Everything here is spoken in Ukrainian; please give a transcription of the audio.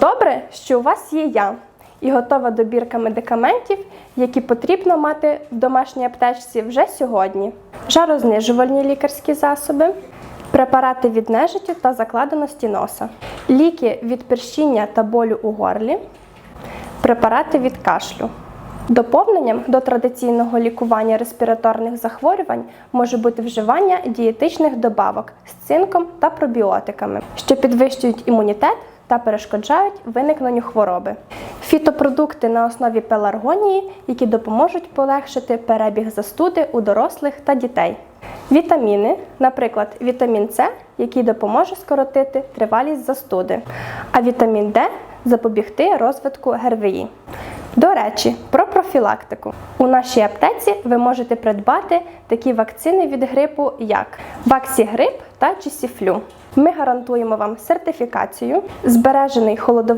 Добре, що у вас є я і готова добірка медикаментів, які потрібно мати в домашній аптечці вже сьогодні. Жарознижувальні лікарські засоби, препарати від нежиттю та закладеності носа, ліки від першіння та болю у горлі, препарати від кашлю. Доповненням до традиційного лікування респіраторних захворювань може бути вживання дієтичних добавок з цинком та пробіотиками, що підвищують імунітет та перешкоджають виникненню хвороби. Фітопродукти на основі пеларгонії, які допоможуть полегшити перебіг застуди у дорослих та дітей. Вітаміни, наприклад, вітамін С, який допоможе скоротити тривалість застуди, а вітамін Д запобігти розвитку ГРВІ. До речі, про профілактику. У нашій аптеці ви можете придбати такі вакцини від грипу, як Ваксігрип та Чісіфлю. Ми гарантуємо вам сертифікацію, збережений холодовий